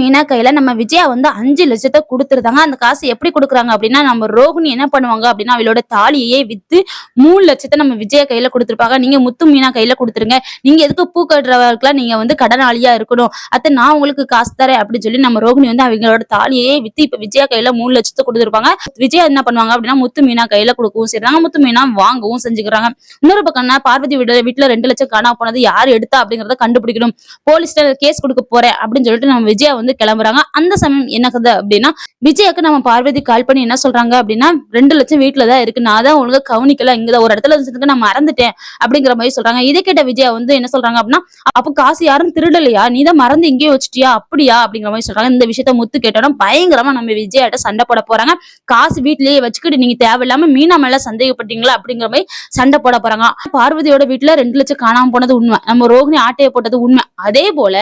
மீனா கையில நம்ம விஜயா வந்து அஞ்சு லட்சத்தை கொடுத்துருந்தாங்க. அந்த காசு எப்படி கொடுக்குறாங்க அப்படின்னா நம்ம ரோகிணி என்ன பண்ணுவாங்க அப்படின்னா அவளோட தாலியே வித்து மூணு லட்சத்தை நம்ம விஜயா கையில கொடுத்துருப்பாங்க. நீங்க முத்து மீனா கையில கொடுத்துருங்க. நீங்க எதுக்கு பூ கட்டுறவர்களுக்குலாம் நீங்க வந்து கடனாளியா இருக்கணும். அத்தை நான் உங்களுக்கு காசு தரேன் அப்படின்னு சொல்லி நம்ம ரோகிணி வந்து அவங்களோட தாலியே வித்து இப்ப விஜயா கையில மூணு லட்சத்தை கொடுத்துருப்பாங்க. விஜயா என்ன பண்ணுவாங்க அப்படின்னா முத்து மீனா கையில கொடுக்கவும் செய்யறாங்க முத்து மீனா வாங்கவும் செஞ்சுக்கிறாங்க. இன்னொரு பக்கம்னா பார்வதி வீடு வீட்டுல ரெண்டு லட்சம் காணா போனது யார் எடுத்தா அப்படிங்கறத கண்டுபிடிக்கணும். போலீஸ்ல கேஸ் கொடுக்க போறேன் அப்படின்னு சொல்லிட்டு நம்ம விஜயா வந்து கிளம்புறாங்க. அந்த சமயம் என்ன கதை அப்படின்னா விஜயாக்கு நம்ம பார்வதி கால் பண்ணி என்ன சொல்றாங்க அப்படின்னா ரெண்டு லட்சம் வீட்டுல தான் இருக்கு. நான் தான் ஒழுங்கா கவனிக்கல. இங்கதான் ஒரு இடத்துல இருந்ததுக்கு நான் மறந்துட்டேன் அப்படிங்கிற மாதிரி சொல்றாங்க. இதை கேட்ட விஜயா வந்து என்ன சொல்றாங்க அப்படின்னா அப்ப காசு யாரும் திருடலையா? நீ தான் மறந்து இங்கேயே வச்சுட்டியா? அப்படியா? அப்படிங்கிற மாதிரி சொல்றாங்க. இந்த விஷயத்த முத்து கேட்டோம் பயங்கரமா நம்ம விஜயாட்ட சண்டை போட போறாங்க. காசு வீட்லயே வச்சுக்கிட்டு நீங்க தேவையில்லாம மீனா மேல சந்தேகப்பட்டீங்களா அப்படிங்கிற மாதிரி சண்டை போட போறாங்க. பார்வதியோட வீட்டுல ரெண்டு லட்சம் காணாம போனது உண்மை. நம்ம ரோகிணி ஆட்டையை போட்டது உண்மை. அதே போல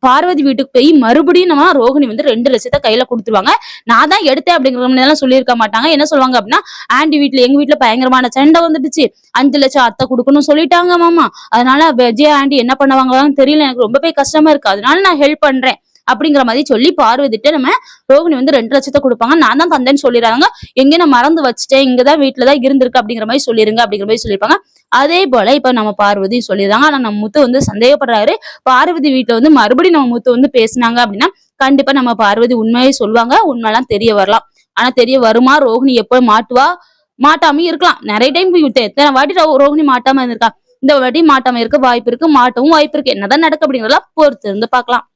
பார்வதி வீட்டுக்கு போய் மறுபடியும் நம்ம ரோகிணி வந்து ரெண்டு லட்சத்தை கையில கொடுத்துருவாங்க. நான் தான் எடுத்தேன் அப்படிங்கிற மாதிரி எல்லாம் சொல்லியிருக்க மாட்டாங்க. என்ன சொல்லுவாங்க அப்படின்னா ஆண்டி வீட்டுல எங்க வீட்டுல பயங்கரமான சண்டை வந்துடுச்சு. அஞ்சு லட்சம் அத்தை கொடுக்கணும்னு சொல்லிட்டாங்க மாமா. அதனால விஜய் ஆண்டி என்ன பண்ணுவாங்களான்னு தெரியல. எனக்கு ரொம்பவே கஷ்டமா இருக்கு. அதனால நான் ஹெல்ப் பண்றேன். அப்படிங்கிற மாதிரி சொல்லி பார்வதிட்டு நம்ம ரோகிணி வந்து ரெண்டு லட்சத்தை கொடுப்பாங்க. நான் தான் தந்தேன்னு சொல்லிடுறாங்க. எங்க நான் மறந்து வச்சுட்டேன். இங்கதான் வீட்டுல தான் இருந்திருக்கு அப்படிங்கிற மாதிரி சொல்லிருங்க அப்படிங்கிற மாதிரி சொல்லியிருப்பாங்க. அதே போல இப்ப நம்ம பார்வதி சொல்லிடுறாங்க. ஆனா நம்ம முத்து வந்து சந்தேகப்படுறாரு. பார்வதி வீட்டுல வந்து மறுபடியும் நம்ம முத்து வந்து பேசுனாங்க அப்படின்னா கண்டிப்பா நம்ம பார்வதி உண்மையை சொல்லுவாங்க. உண்மையெல்லாம் தெரிய வரலாம். ஆனா தெரிய வருமா? ரோஹிணி எப்போ மாட்டுவா? மாட்டாம இருக்கலாம். நிறைய டைம் எத்தனை வாட்டி ரோஹிணி மாட்டாம இருந்திருக்கா? இந்த வாட்டி மாட்டாம இருக்க வாய்ப்பு இருக்கு. மாட்டவும் வாய்ப்பு இருக்கு. என்னதான் நடக்கு அப்படிங்கறதெல்லாம் பொறுத்து இருந்து பாக்கலாம்